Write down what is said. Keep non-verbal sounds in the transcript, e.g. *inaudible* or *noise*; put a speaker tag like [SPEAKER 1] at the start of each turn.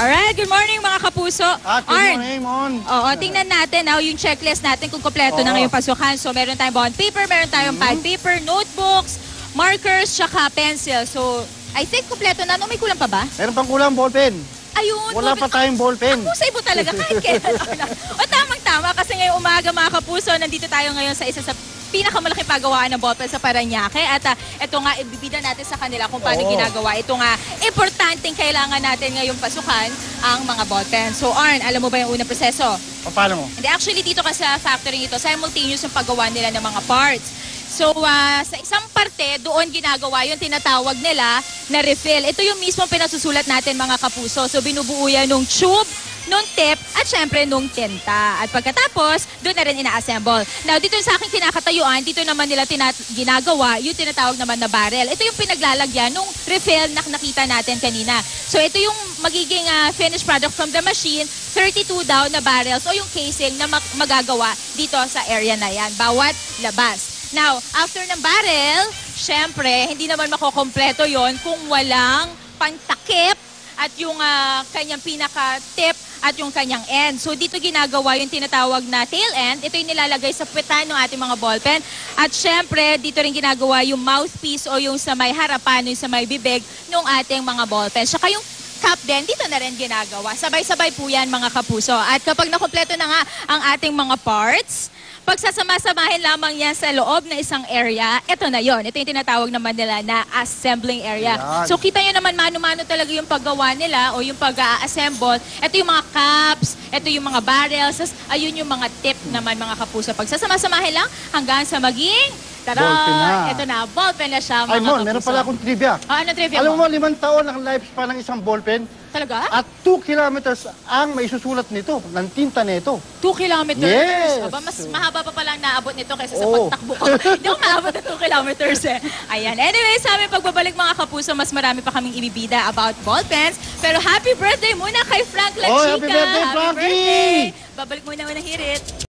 [SPEAKER 1] Alright, good morning mga kapuso.
[SPEAKER 2] At good
[SPEAKER 1] Arn,
[SPEAKER 2] morning, Mon.
[SPEAKER 1] Oo, tingnan natin now yung checklist natin kung kompleto na
[SPEAKER 2] Oo.
[SPEAKER 1] ngayong pasukan. So meron tayong bond paper, meron tayong pad paper, notebooks, markers, tsaka pencil. So I think kompleto na. Ano, may kulang pa ba?
[SPEAKER 2] Meron pang kulang ballpen.
[SPEAKER 1] Ayun.
[SPEAKER 2] Wala pa tayong ballpen.
[SPEAKER 1] Husay mo talaga kahit kailan. *laughs* o tamang-tama kasi ngayong umaga mga kapuso, nandito tayo ngayon sa isa sa pinakamalaking paggawaan ng ballpen sa Paranaque. At ah, ito nga, ibibida natin sa kanila kung paano
[SPEAKER 2] Oo.
[SPEAKER 1] ginagawa. Ito nga, importanteng kailangan natin ngayong pasukan ang mga ballpen. So Arn, alam mo ba yung unang proseso?
[SPEAKER 2] O, paano mo?
[SPEAKER 1] Hindi, actually dito kasi sa factory ito, simultaneous yung paggawa nila ng mga parts. So, ah, sa isang parte, doon ginagawa yung tinatawag nila na refill. Ito yung mismo pinasusulat natin mga kapuso. So, binubuo yan nung tube, nung tip, at syempre nung tinta. At pagkatapos, doon na rin ina-assemble. Now, dito sa aking kinakatayuan, dito naman nila ginagawa yung tinatawag naman na barrel. Ito yung pinaglalagyan nung refill na nakita natin kanina. So, ito yung magiging ah, finished product from the machine, 32 daw na barrels o yung casing na mag- magagawa dito sa area na yan, bawat labas. Now, after ng barrel, syempre, hindi naman makokompleto yon kung walang pantakip at yung ah, kanyang pinaka-tip at yung kanyang end. So dito ginagawa yung tinatawag na tail end. Ito yung nilalagay sa puwetan ng ating mga ballpen. At syempre, dito rin ginagawa yung mouthpiece o yung sa may harapan, yung sa may bibig ng ating mga ballpen. Saka yung cap din, dito na rin ginagawa. Sabay-sabay po yan mga kapuso. At kapag nakompleto na nga ang ating mga parts, pagsasama-samahin lamang yan sa loob na isang area, ito na yon. Ito yung tinatawag naman nila na assembling area.
[SPEAKER 2] Yan.
[SPEAKER 1] So kita nyo naman mano-mano talaga yung paggawa nila o yung pag-assemble. Ito yung mga caps, ito yung mga barrels, tas ayun yung mga tip naman mga kapuso. Pagsasama-samahin lang hanggang sa maging, tara,
[SPEAKER 2] Ballpen na.
[SPEAKER 1] ito na, ballpen na siya mga
[SPEAKER 2] Ay, Mon,
[SPEAKER 1] kapuso.
[SPEAKER 2] meron pala akong trivia.
[SPEAKER 1] Ah, ano trivia
[SPEAKER 2] Alam
[SPEAKER 1] mo?
[SPEAKER 2] mo, limang taon ang lifespan ng isang ballpen
[SPEAKER 1] Talaga?
[SPEAKER 2] at 2 kilometers ang may susulat nito, ng tinta nito.
[SPEAKER 1] 2 kilometers.
[SPEAKER 2] Yes.
[SPEAKER 1] Aba, mas mahaba pa palang naabot nito kaysa sa
[SPEAKER 2] Oo.
[SPEAKER 1] pagtakbo ko. *laughs* Hindi ako maabot ng 2 kilometers eh. Ayan. Anyway, sa aming pagbabalik mga kapuso, mas marami pa kaming ibibida about ball pens. Pero happy birthday muna kay Frank La
[SPEAKER 2] Oh,
[SPEAKER 1] Chica.
[SPEAKER 2] happy birthday, Frankie!
[SPEAKER 1] birthday. Babalik muna unang hirit.